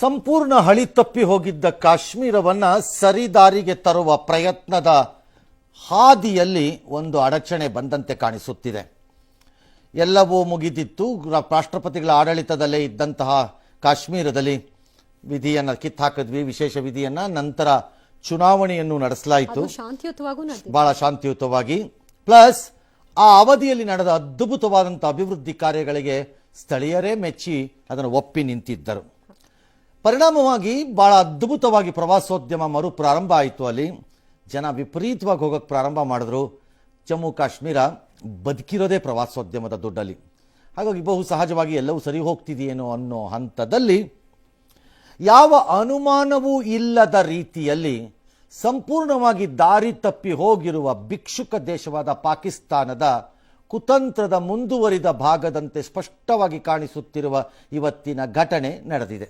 ಸಂಪೂರ್ಣ ಹಳಿ ತಪ್ಪಿ ಹೋಗಿದ್ದ ಕಾಶ್ಮೀರವನ್ನು ಸರಿದಾರಿಗೆ ತರುವ ಪ್ರಯತ್ನದ ಹಾದಿಯಲ್ಲಿ ಒಂದು ಅಡಚಣೆ ಬಂದಂತೆ ಕಾಣಿಸುತ್ತಿದೆ. ಎಲ್ಲವೂ ಮುಗಿದಿತ್ತು. ರಾಷ್ಟ್ರಪತಿಗಳ ಆಡಳಿತದಲ್ಲೇ ಇದ್ದಂತಹ ಕಾಶ್ಮೀರದಲ್ಲಿ ವಿಧಿಯನ್ನು ಕಿತ್ತಾಕಿದ್ವಿ ವಿಶೇಷ ವಿಧಿಯನ್ನು. ನಂತರ ಚುನಾವಣೆಯನ್ನು ನಡೆಸಲಾಯಿತು. ಬಹಳ ಶಾಂತಿಯುತವಾಗಿ. ಪ್ಲಸ್ ಆ ಅವಧಿಯಲ್ಲಿ ನಡೆದ ಅದ್ಭುತವಾದಂಥ ಅಭಿವೃದ್ಧಿ ಕಾರ್ಯಗಳಿಗೆ ಸ್ಥಳೀಯರೇ ಮೆಚ್ಚಿ ಅದನ್ನು ಒಪ್ಪಿ ನಿಂತಿದ್ದರು. ಪರಿಣಾಮವಾಗಿ ಭಾಳ ಅದ್ಭುತವಾಗಿ ಪ್ರವಾಸೋದ್ಯಮ ಮರು ಪ್ರಾರಂಭ ಆಯಿತು ಅಲ್ಲಿ. ಜನ ವಿಪರೀತವಾಗಿ ಹೋಗೋಕ್ಕೆ ಪ್ರಾರಂಭ ಮಾಡಿದ್ರು. ಜಮ್ಮು ಕಾಶ್ಮೀರ ಬದುಕಿರೋದೇ ಪ್ರವಾಸೋದ್ಯಮದ ದುಡ್ಡಲ್ಲಿ. ಹಾಗಾಗಿ ಬಹು ಸಹಜವಾಗಿ ಎಲ್ಲವೂ ಸರಿ ಹೋಗ್ತಿದೆಯೇನೋ ಅನ್ನೋ ಹಂತದಲ್ಲಿ ಯಾವ ಅನುಮಾನವೂ ಇಲ್ಲದ ರೀತಿಯಲ್ಲಿ ಸಂಪೂರ್ಣವಾಗಿ ದಾರಿ ತಪ್ಪಿ ಹೋಗಿರುವ ಭಿಕ್ಷುಕ ದೇಶವಾದ ಪಾಕಿಸ್ತಾನದ ಕುತಂತ್ರದ ಮುಂದುವರಿದ ಭಾಗದಂತೆ ಸ್ಪಷ್ಟವಾಗಿ ಕಾಣಿಸುತ್ತಿರುವ ಇವತ್ತಿನ ಘಟನೆ ನಡೆದಿದೆ.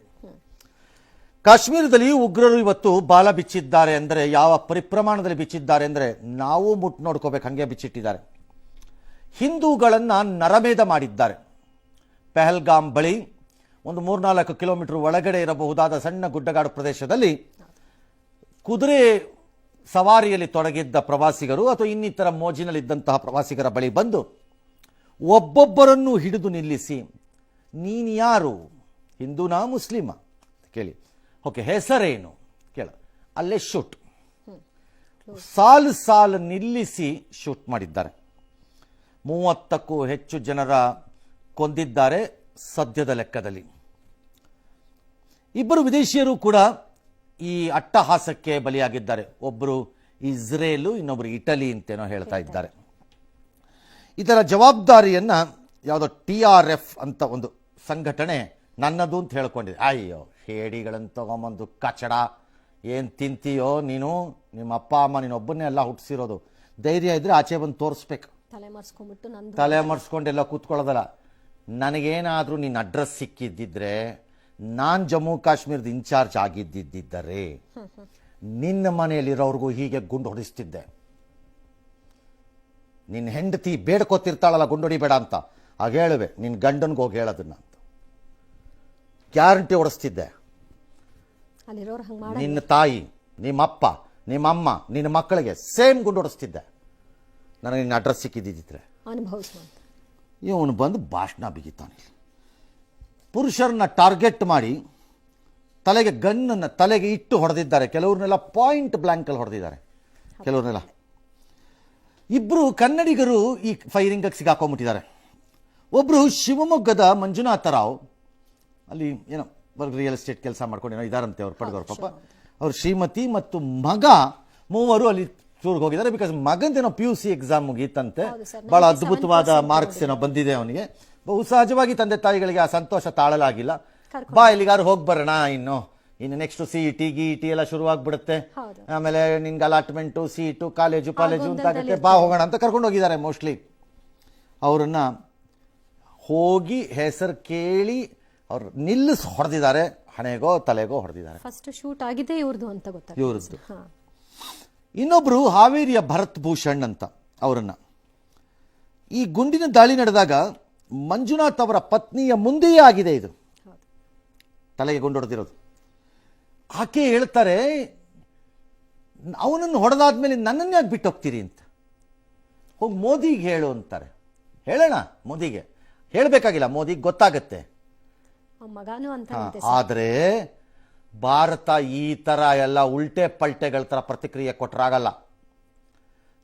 ಕಾಶ್ಮೀರದಲ್ಲಿ ಉಗ್ರರು ಇವತ್ತು ಬಾಲ ಬಿಚ್ಚಿದ್ದಾರೆ ಅಂದರೆ ಯಾವ ಪರಿಪ್ರಮಾಣದಲ್ಲಿ ಬಿಚ್ಚಿದ್ದಾರೆ ಅಂದರೆ ನಾವು ಮುಟ್ ನೋಡ್ಕೋಬೇಕು, ಹಂಗೆ ಬಿಚ್ಚಿಟ್ಟಿದ್ದಾರೆ. ಹಿಂದೂಗಳನ್ನು ನರಮೇಧ ಮಾಡಿದ್ದಾರೆ. ಪೆಹಲ್ಗಾಮ್ ಬಳಿ ಒಂದು ಮೂರ್ನಾಲ್ಕು ಕಿಲೋಮೀಟರ್ ಒಳಗಡೆ ಇರಬಹುದಾದ ಸಣ್ಣ ಗುಡ್ಡಗಾಡು ಪ್ರದೇಶದಲ್ಲಿ ಕುದುರೆ ಸವಾರಿಯಲ್ಲಿ ತೊಡಗಿದ್ದ ಪ್ರವಾಸಿಗರು ಅಥವಾ ಇನ್ನಿತರ ಮೋಜಿನಲ್ಲಿದ್ದಂತಹ ಪ್ರವಾಸಿಗರ ಬಳಿ ಬಂದು ಒಬ್ಬೊಬ್ಬರನ್ನು ಹಿಡಿದು ನಿಲ್ಲಿಸಿ, ನೀನು ಯಾರು? ಹಿಂದೂನಾ, ಮುಸ್ಲಿಮ? ಕೇಳಿ. ಓಕೆ ಹೆಸರೇನು? ಕೇಳ. ಅಲ್ಲೇ ಶೂಟ್ ಸಾಲು ಸಾಲು ನಿಲ್ಲಿಸಿ ಶೂಟ್ ಮಾಡಿದ್ದಾರೆ. ಮೂವತ್ತಕ್ಕೂ ಹೆಚ್ಚು ಜನರ ಕೊಂದಿದ್ದಾರೆ ಸದ್ಯದ ಲೆಕ್ಕದಲ್ಲಿ. ಇಬ್ಬರು ವಿದೇಶಿಯರು ಕೂಡ ಈ ಅಟ್ಟಹಾಸಕ್ಕೆ ಬಲಿಯಾಗಿದ್ದಾರೆ. ಒಬ್ಬರು ಇಸ್ರೇಲು ಇನ್ನೊಬ್ಬರು ಇಟಲಿ ಅಂತೇನೋ ಹೇಳ್ತಾ ಇದ್ದಾರೆ. ಇದರ ಜವಾಬ್ದಾರಿಯನ್ನು ಯಾವುದೋ ಟಿ ಆರ್ ಎಫ್ ಅಂತ ಒಂದು ಸಂಘಟನೆ ನನ್ನದು ಅಂತ ಹೇಳ್ಕೊಂಡಿದ್ದೆ. ಅಯ್ಯೋ ಹೇಡಿಗಳನ್ನು ತೊಗೊಂಬಂದು ಕಚಡ ಏನು ತಿಂತೀಯೋ ನೀನು ನಿಮ್ಮ ಅಪ್ಪ ಅಮ್ಮ ನೀನೊಬ್ಬನ್ನೇ ಎಲ್ಲ ಹುಟ್ಟಿಸಿರೋದು ಧೈರ್ಯ ಇದ್ದರೆ ಆಚೆ ಬಂದು ತೋರಿಸ್ಬೇಕು. ತಲೆ ಮರ್ಸ್ಕೊಂಡ್ಬಿಟ್ಟು ನನ್ನ ತಲೆ ಮರೆಸ್ಕೊಂಡೆಲ್ಲ ಕೂತ್ಕೊಳ್ಳೋದಲ್ಲ. ನನಗೇನಾದರೂ ನಿನ್ನ ಅಡ್ರೆಸ್ ಸಿಕ್ಕಿದ್ದಿದ್ರೆ ನಾನು ಜಮ್ಮು ಕಾಶ್ಮೀರದ ಇನ್ಚಾರ್ಜ್ ಆಗಿದ್ದಿದ್ದರೆ ನಿನ್ನ ಮನೆಯಲ್ಲಿರೋರಿಗೂ ಹೀಗೆ ಗುಂಡು ಹೊಡಿಸ್ತಿದ್ದೆ. ನಿನ್ನ ಹೆಂಡತಿ ಬೇಡ್ಕೋತಿರ್ತಾಳಲ್ಲ ಗುಂಡು ಹೊಡಿಬೇಡ ಅಂತ. ಆಗ ಹೇಳುವೆ ನಿನ್ನ ಗಂಡನಿಗೆ ಹೋಗಿ ಹೇಳೋದನ್ನ. ಗ್ಯಾರಂಟಿ ಹೊಡಿಸ್ತಿದ್ದೆ. ನಿನ್ನ ತಾಯಿ ನಿಮ್ಮಪ್ಪ ನಿಮ್ಮಮ್ಮ ನಿನ್ನ ಮಕ್ಕಳಿಗೆ ಸೇಮ್ ಗುಂಡು ಹೊಡಿಸ್ತಿದ್ದೆ. ನನಗೆ ನಿನ್ನ ಅಡ್ರೆಸ್ ಸಿಕ್ಕಿದ್ದಿದ್ರೆ. ಇವನು ಬಂದು ಭಾಷಣ ಬಿಗಿತಾನೆ. ಪುರುಷರನ್ನ ಟಾರ್ಗೆಟ್ ಮಾಡಿ ತಲೆಗೆ ಗನ್ನನ್ನು ತಲೆಗೆ ಇಟ್ಟು ಹೊಡೆದಿದ್ದಾರೆ. ಕೆಲವ್ರನ್ನೆಲ್ಲ ಪಾಯಿಂಟ್ ಬ್ಲ್ಯಾಂಕಲ್ಲಿ ಹೊಡೆದಿದ್ದಾರೆ. ಕೆಲವ್ರನ್ನೆಲ್ಲ. ಇಬ್ಬರು ಕನ್ನಡಿಗರು ಈ ಫೈರಿಂಗಿಗೆ ಸಿಗಾಕೊಂಡ್ಬಿಟ್ಟಿದ್ದಾರೆ. ಒಬ್ಬರು ಶಿವಮೊಗ್ಗದ ಮಂಜುನಾಥ ರಾವ್ ಅಲ್ಲಿ ಏನೋ ವರ್ಗ ರಿಯಲ್ ಎಸ್ಟೇಟ್ ಕೆಲಸ ಮಾಡ್ಕೊಂಡು ಏನೋ ಇದಾರಂತೆ ಅವ್ರು ಪಡೆದವ್ರು ಪಾಪ. ಅವ್ರ ಶ್ರೀಮತಿ ಮತ್ತು ಮಗ ಮೂವರು ಅಲ್ಲಿ ಟೂರ್ಗೆ ಹೋಗಿದ್ದಾರೆ ಬಿಕಾಸ್ ಮಗಂದೇನೋ ಪಿ ಯು ಸಿ ಎಕ್ಸಾಮ್ ಮುಗೀತಂತೆ. ಭಾಳ ಬಹಳ ಅದ್ಭುತವಾದ ಮಾರ್ಕ್ಸ್ ಏನೋ ಬಂದಿದೆ ಅವನಿಗೆ. ಬಹು ಸಹಜವಾಗಿ ತಂದೆ ತಾಯಿಗಳಿಗೆ ಆ ಸಂತೋಷ ತಾಳಲಾಗಿಲ್ಲ. ಬಾ ಇಲ್ಲಿಗಾರು ಹೋಗಿ ಬರೋಣ ಇನ್ನು. ಇನ್ನು ನೆಕ್ಸ್ಟ್ ಸಿ ಇ ಟಿ ಗಿ ಇ ಟಿ ಎಲ್ಲ ಶುರುವಾಗ್ಬಿಡುತ್ತೆ. ಆಮೇಲೆ ನಿನ್ಗೆ ಅಲಾಟ್ಮೆಂಟು ಸೀಟು ಕಾಲೇಜು ಕಾಲೇಜು ಅಂತ ಆಗುತ್ತೆ. ಬಾ ಹೋಗೋಣ ಅಂತ ಕರ್ಕೊಂಡು ಹೋಗಿದ್ದಾರೆ ಮೋಸ್ಟ್ಲಿ ಅವರನ್ನ ಹೋಗಿ ಹೆಸರು ಕೇಳಿ ಅವ್ರು ನಿಲ್ಲಿಸ್ ಹೊಡೆದಿದ್ದಾರೆ ಹಣೆಗೋ ತಲೆಗೋ ಹೊಡೆದಿದ್ದಾರೆ. ಫಸ್ಟ್ ಶೂಟ್ ಆಗಿದೆ ಇವ್ರದ್ದು ಅಂತ ಗೊತ್ತಾಗ ಇವ್ರದ್ದು ಹಾ. ಇನ್ನೊಬ್ರು ಹಾವೇರಿಯ ಭರತ್ ಭೂಷಣ್ ಅಂತ ಅವರನ್ನ. ಈ ಗುಂಡಿನ ದಾಳಿ ನಡೆದಾಗ ಮಂಜುನಾಥ್ ಅವರ ಪತ್ನಿಯ ಮುಂದೆಯೇ ಆಗಿದೆ ಇದು. ತಲೆಗೆ ಗುಂಡು ಹೊಡೆದಿರೋದು ಆಕೆ ಹೇಳ್ತಾರೆ ಅವನನ್ನು ಹೊಡೆದಾದ್ಮೇಲೆ ನನ್ನನ್ನು ಯಾಕೆ ಬಿಟ್ಟು ಹೋಗ್ತೀರಿ ಅಂತ. ಹೋಗಿ ಮೋದಿಗೆ ಹೇಳು ಅಂತಾರೆ. ಹೇಳೋಣ ಮೋದಿಗೆ. ಹೇಳಬೇಕಾಗಿಲ್ಲ ಮೋದಿಗೆ ಗೊತ್ತಾಗತ್ತೆ. ಆದ್ರೆ ಭಾರತ ಈ ತರ ಎಲ್ಲ ಉಲ್ಟೆ ಪಲ್ಟೆಗಳ ತರ ಪ್ರತಿಕ್ರಿಯೆ ಕೊಟ್ಟರಾಗಲ್ಲ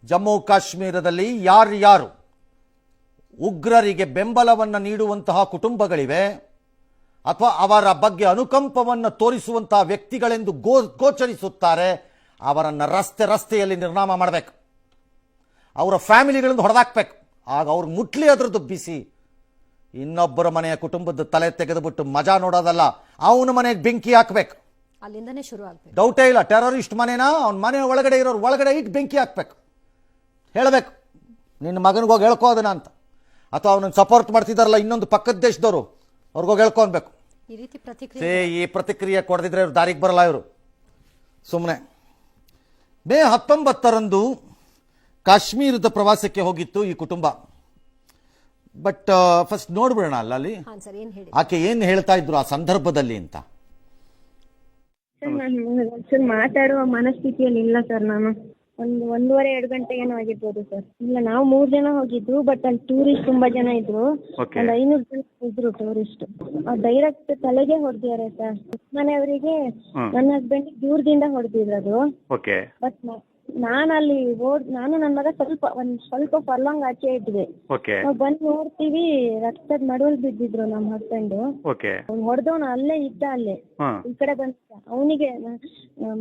ಜಮ್ಮು ಕಾಶ್ಮೀರದಲ್ಲಿ ಯಾರ್ಯಾರು ಉಗ್ರರಿಗೆ ಬೆಂಬಲವನ್ನು ನೀಡುವಂತಹ ಕುಟುಂಬಗಳಿವೆ ಅಥವಾ ಅವರ ಬಗ್ಗೆ ಅನುಕಂಪವನ್ನು ತೋರಿಸುವಂತಹ ವ್ಯಕ್ತಿಗಳೆಂದು ಗೋ ಗೋಚರಿಸುತ್ತಾರೆ ಅವರನ್ನು ರಸ್ತೆ ರಸ್ತೆಯಲ್ಲಿ ನಿರ್ನಾಮ ಮಾಡಬೇಕು. ಅವರ ಫ್ಯಾಮಿಲಿಗಳನ್ನು ಹೊಡೆದಾಕ್ಬೇಕು. ಆಗ ಅವ್ರು ಮುಟ್ಲಿ ಅದ್ರದ್ದು ಬಿಸಿ. ಇನ್ನೊಬ್ಬರ ಮನೆಯ ಕುಟುಂಬದ ತಲೆ ತೆಗೆದುಬಿಟ್ಟು ಮಜಾ ನೋಡೋದಲ್ಲ ಅವನ ಮನೆಗೆ ಬೆಂಕಿ ಹಾಕ್ಬೇಕು. ಅಲ್ಲಿಂದನೇ ಶುರು ಆಗ್ಬೇಕು. ಡೌಟೇ ಇಲ್ಲ ಟೆರರಿಸ್ಟ್ ಮನೆನ? ಅವ್ನ ಮನೆ ಒಳಗಡೆ ಇರೋರು ಒಳಗಡೆ ಇಟ್ಟು ಬೆಂಕಿ ಹಾಕ್ಬೇಕು. ಹೇಳಬೇಕು. ನಿನ್ನ ಮಗನಿಗೆ ಹೋಗಿ ಹೇಳ್ಕೋ ಅದನ್ನ ಅಂತ. ಅಥವಾ ಅವನನ್ನು ಸಪೋರ್ಟ್ ಮಾಡ್ತಿದ್ದಾರಲ್ಲ ಇನ್ನೊಂದು ಪಕ್ಕದ ದೇಶದವರು ಅವ್ರಿಗೋಗಿ ಹೇಳ್ಕೊಬೇಕು ಈ ರೀತಿ ಪ್ರತಿಕ್ರಿಯೆ ಈ ಪ್ರತಿಕ್ರಿಯೆ ಕೊಡದಿದ್ರೆ ಇವ್ರು ದಾರಿಗೆ ಬರಲ್ಲ ಇವರು. ಸುಮ್ಮನೆ ಮೇ ಹತ್ತೊಂಬತ್ತರಂದು ಕಾಶ್ಮೀರದ ಪ್ರವಾಸಕ್ಕೆ ಹೋಗಿತ್ತು ಈ ಕುಟುಂಬ. ಬಟ್ ಫಸ್ಟ್ ನೋಡ್ಬಿಡೋಣ ಅಲ್ಲ ಅಲ್ಲಿ ಹಾಂ ಸರ್ ಏನ್ ಹೇಳಿ? ಆಕೆ ಏನು ಹೇಳ್ತಾ ಇದ್ರು ಆ ಸಂದರ್ಭದಲ್ಲಿ ಅಂತ? ನಾನು ಮಾತಾಡುವ ಮನಸ್ಥಿತಿಯಲ್ಲಿ ಇಲ್ಲ ಸರ್ ನಾನು. ಒಂದು ಒಂದೂವರೆ ಎರಡು ಗಂಟೆ ಏನೋ ಆಗಿರ್ಬೋದು ಸರ್. ಇಲ್ಲ ನಾವು ಮೂರ್ ಜನ ಹೋಗಿದ್ರು ಬಟ್ ಅಲ್ಲಿ ಟೂರಿಸ್ಟ್ ತುಂಬಾ ಜನ ಇದ್ರು. Okay. ಒಂದು ಐನೂರು ಜನ ಇದ್ರು ಟೂರಿಸ್ಟ್ ಡೈರೆಕ್ಟ್ ತಲೆಗೆ ಹೊಡೆದಿದ್ದಾರೆ ಸರ್. ಮನೆಯವರಿಗೆ ಹ್ಮ್. ನನ್ನ ಹಸ್ಬೆಂಡ್ ದೂರದಿಂದ ಹೊಡೆದಿದ್ರು ಅದು ಓಕೆ ಬಟ್ ನಾನು ಅಲ್ಲಿ ಓಡ್ ನಾನು ನನ್ನ ಮಗ ಸ್ವಲ್ಪ ಒಂದ್ ಸ್ವಲ್ಪ ಫರ್ಲಾಂಗ್ ಆಚೆ ಇದ್ವಿ. ಓಕೆ ನಾವು ಬಂದ್ ನೋಡ್ತೀವಿ ರಕ್ತದ ನಡುವಲ್ಲಿ ಬಿದ್ದಿದ್ರು ನಮ್ಮ ಹಸ್ಬೆಂಡು ಓಕೆ ಅವ್ನು ಹೊಡೆದವನು ಅಲ್ಲೇ ಇದ್ದ ಅಲ್ಲೇ. ಹಾಂ. ಈ ಕಡೆ ಬಂದ ಅವನಿಗೆ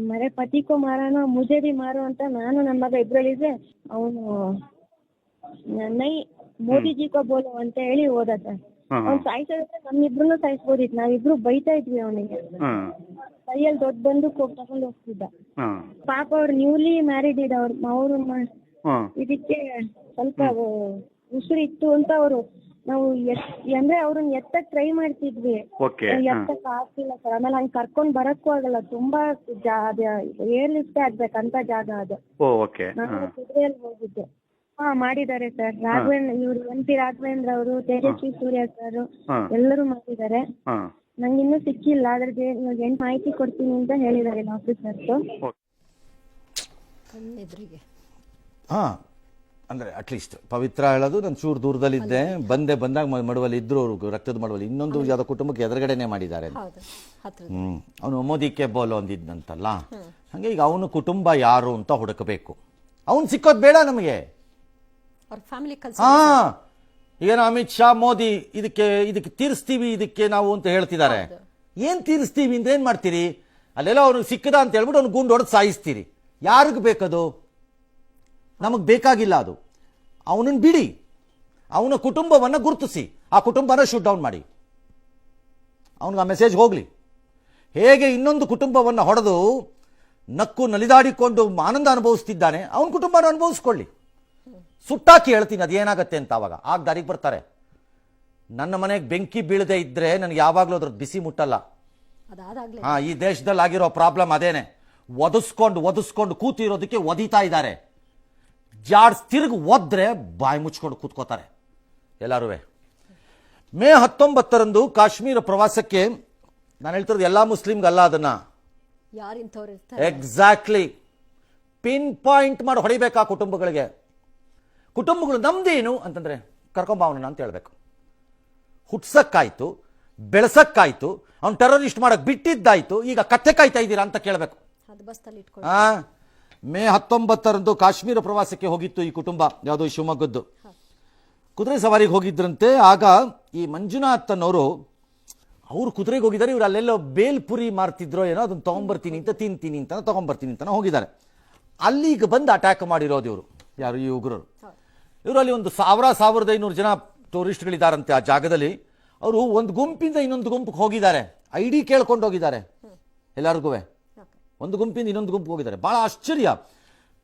ಮರೆ ಪತಿಕೋ ಮಾರಾನೋ ಮುಜೆ ಬಿ ಮಾರು ಅಂತ ನಾನು ನನ್ನ ಮಗ ಇಬ್ರಲ್ಲಿದ್ರೆ ಅವನು ನೈ ಮೋದಿಜಿ ಕೋ ಬೋಲೋ ಅಂತ ಹೇಳಿ ಹೋದ ಸರ್. ಅವ್ನು ಸಾಯಿಸೋದ್ರೆ ನಮ್ಮಿಬ್ರು ಸಾಯಿಸ್ಬೋದಿತ್ತು. ನಾವಿಬ್ರು ಬೈತಾ ಇದ್ವಿ ಅವನಿಗೆ. ಕೈಯಲ್ಲಿ ದೊಡ್ಡ ಬಂದು ಹೋಗಿ ತಗೊಂಡು ಹೋಗ್ತಿದ್ದ. ಪಾಪ ಅವ್ರು ನ್ಯೂಲಿ ಮ್ಯಾರಿಡ್ ಇದ್ದ ಅವ್ರ ಅವರು ಇದಕ್ಕೆ ಸ್ವಲ್ಪ ಉಸಿರು ಇತ್ತು ಅಂತ ಅವರು ನಾವು ಅಂದ್ರೆ ಅವ್ರನ್ನ ಎತ್ತಕ್ ಟ್ರೈ ಮಾಡ್ತಿದ್ವಿ. ಎತ್ತಕ್ ಆಗ್ತಿಲ್ಲ ಸರ್ ಆಮೇಲೆ ಹಂಗ್ ಕರ್ಕೊಂಡ್ ಬರಕ್ಕೂ ಆಗಲ್ಲ. ತುಂಬಾ ಏರ್ಲಿಫ್ಟ್ ಏರ್ ಲಿಫ್ಟ್ ಆಗ್ಬೇಕಂತ ಜಾಗ ಅದು. ನಾನು ಕುದುರೆಯಲ್ಲಿ ಹೋಗಿದ್ದೆ. ಹಾ ಮಾಡಿದ್ದಾರೆ ಸರ್ ರಾಘವೇಂದ್ರ ಇವ್ರು ಎಂ ಪಿ ರಾಘವೇಂದ್ರ ಅವರು ತೇಜಸ್ವಿ ಸೂರ್ಯ ಸರ್ ಹಾಂ. ಎಲ್ಲರೂ ಮಾಡಿದ್ದಾರೆ. ಹಾ. ನಂಗೆ ಇನ್ನೂ ಸಿಕ್ಕಿಲ್ಲ ಅದ್ರ ಇವಾಗ ಏನ್ ಮಾಹಿತಿ ಕೊಡ್ತೀನಿ ಅಂತ ಹೇಳಿದ್ದಾರೆ ಆಫೀಸರ್ಸ್ ಕಣ್ಣೆದ್ರಿಗೆ ಹಾ ಅಂದ್ರೆ ಅಟ್ಲೀಸ್ಟ್ ಪವಿತ್ರ ಹೇಳೋದು ನಾನು ಚೂರು ದೂರದಲ್ಲಿದ್ದೆ. ಬಂದೆ ಬಂದಾಗ ಮ- ಮಡುವಲ್ಲಿ ಇದ್ರು ಅವರು ರಕ್ತದ ಮಡುವಲ್ಲಿ. ಇನ್ನೊಂದು ಯಾವುದೋ ಕುಟುಂಬಕ್ಕೆ ಎದುರುಗಡೆನೆ ಮಾಡಿದ್ದಾರೆ ಹೌದು. ಹತ್ರ ಹ್ಮ್. ಅವನು ಮೋದಿಕೆ ಬೋಲು ಅಂದಿದ್ದಂತಲ್ಲ ಹಂಗೆ ಈಗ ಅವನು ಕುಟುಂಬ ಯಾರು ಅಂತ ಹುಡುಕಬೇಕು. ಅವನು ಸಿಕ್ಕೋದು ಬೇಡ ನಮಗೆ. ಫ್ಯಾಮಿಲಿ ಹಾ. ಏನು ಅಮಿತ್ ಶಾ ಮೋದಿ ಇದಕ್ಕೆ ಇದಕ್ಕೆ ತೀರಿಸ್ತೀವಿ ಇದಕ್ಕೆ ನಾವು ಅಂತ ಹೇಳ್ತಿದ್ದಾರೆ. ಏನ್ ತೀರಿಸ್ತೀವಿ ಅಂದ್ರೆ ಏನ್ ಮಾಡ್ತೀರಿ? ಅಲ್ಲೆಲ್ಲ ಅವ್ನಿಗೆ ಸಿಕ್ಕದ ಅಂತ ಹೇಳ್ಬಿಟ್ಟು ಅವ್ನು ಗುಂಡು ಹೊಡೆದು ಸಾಯಿಸ್ತೀರಿ. ಯಾರಿಗ್ ಬೇಕದು? ನಮಗೆ ಬೇಕಾಗಿಲ್ಲ ಅದು. ಅವನನ್ನು ಬಿಡಿ. ಅವನ ಕುಟುಂಬವನ್ನ ಗುರುತಿಸಿ. ಆ ಕುಟುಂಬನ ಶೂಟ್ ಡೌನ್ ಮಾಡಿ. ಅವನಿಗೆ ಆ ಮೆಸೇಜ್ ಹೋಗ್ಲಿ. ಹೇಗೆ ಇನ್ನೊಂದು ಕುಟುಂಬವನ್ನು ಹೊಡೆದು ನಕ್ಕು ನಲಿದಾಡಿಕೊಂಡು ಆನಂದ ಅನುಭವಿಸ್ತಿದ್ದಾನೆ ಅವನ ಕುಟುಂಬನ ಅನುಭವಿಸ್ಕೊಳ್ಳಿ. ಸುಟ್ಟಾಕಿ ಹೇಳ್ತೀನಿ ಅದೇನಾಗತ್ತೆ ಅಂತ ಆವಾಗ ಆಗ ದಾರಿಗೆ ಬರ್ತಾರೆ. ನನ್ನ ಮನೆಗೆ ಬೆಂಕಿ ಬೀಳದೆ ಇದ್ರೆ ನನಗೆ ಯಾವಾಗಲೂ ಅದ್ರದ್ದು ಬಿಸಿ ಮುಟ್ಟಲ್ಲ. ಹಾ ಈ ದೇಶದಲ್ಲಿ ಆಗಿರೋ ಪ್ರಾಬ್ಲಮ್ ಅದೇನೆ. ಒದಿಸ್ಕೊಂಡು ಒದಿಸ್ಕೊಂಡು ಕೂತಿರೋದಕ್ಕೆ ಒದಿತಾ ಇದ್ದಾರೆ. ಜಾಡ್ಸ್ ತಿರುಗಿ ಒದ್ರೆ ಬಾಯಿ ಮುಚ್ಕೊಂಡು ಕೂತ್ಕೋತಾರೆ. ಎಲ್ಲರೂ ಮೇ ಹತ್ತೊಂಬತ್ತರಂದು ಕಾಶ್ಮೀರ ಪ್ರವಾಸಕ್ಕೆ ನಾನು ಹೇಳ್ತಿರೋದು ಎಲ್ಲ ಮುಸ್ಲಿಮ್ಗಲ್ಲ ಅದನ್ನ. ಎಕ್ಸಾಕ್ಟ್ಲಿ ಪಿನ್ ಪಾಯಿಂಟ್ ಮಾಡಿ ಹೊಡಿಬೇಕಾ ಕುಟುಂಬಗಳಿಗೆ? ಕುಟುಂಬಗಳು ನಮ್ದೇನು ಅಂತಂದ್ರೆ ಕರ್ಕೊಂಬ ಅವನನ್ನ ಅಂತ ಹೇಳ್ಬೇಕು. ಹುಟ್ಸಕ್ಕಾಯ್ತು ಬೆಳೆಸಕ್ಕಾಯಿತು ಅವ್ನು ಟೆರರಿಸ್ಟ್ ಮಾಡಕ್ಕೆ ಬಿಟ್ಟಿದ್ದಾಯ್ತು ಈಗ ಕತ್ತೆ ಕಾಯ್ತಾ ಇದ್ದೀರಾ ಅಂತ ಕೇಳಬೇಕು. ಹಾಂ ಮೇ ಹತ್ತೊಂಬತ್ತರಂದು ಕಾಶ್ಮೀರ ಪ್ರವಾಸಕ್ಕೆ ಹೋಗಿತ್ತು ಈ ಕುಟುಂಬ ಯಾವುದೋ ಶಿವಮೊಗ್ಗದ್ದು. ಕುದುರೆ ಸವಾರಿಗೆ ಹೋಗಿದ್ರಂತೆ ಆಗ ಈ ಮಂಜುನಾಥ್ ಅನ್ನೋರು ಅವ್ರು ಕುದುರೆಗೆ ಹೋಗಿದ್ದಾರೆ ಇವ್ರು ಅಲ್ಲೆಲ್ಲೋ ಬೇಲ್ಪುರಿ ಮಾರ್ತಿದ್ರೋ ಏನೋ ಅದನ್ನ ತಗೊಂಬರ್ತೀನಿ ಅಂತ ತಿಂತೀನಿ ಅಂತ ತಗೊಂಬರ್ತೀನಿ ಅಂತ ಹೋಗಿದ್ದಾರೆ. ಅಲ್ಲಿಗೆ ಬಂದು ಅಟ್ಯಾಕ್ ಮಾಡಿರೋದು ಇವರು. ಯಾರು? ಈ ಉಗ್ರರು. ಇವರು ಅಲ್ಲಿ ಒಂದು ಸಾವಿರ ಸಾವಿರದ ಐನೂರು ಜನ ಟೂರಿಸ್ಟ್ಗಳಿದ್ದಾರಂತೆ ಆ ಜಾಗದಲ್ಲಿ. ಅವರು ಒಂದು ಗುಂಪಿಂದ ಇನ್ನೊಂದು ಗುಂಪಿಗೆ ಹೋಗಿದ್ದಾರೆ. ಐ ಡಿ ಕೇಳ್ಕೊಂಡು ಹೋಗಿದ್ದಾರೆ. ಎಲ್ಲರಿಗೂ ಒಂದು ಗುಂಪಿಂದ ಇನ್ನೊಂದು ಗುಂಪಿಗೆ ಹೋಗಿದ್ದಾರೆ. ಭಾಳ ಆಶ್ಚರ್ಯ.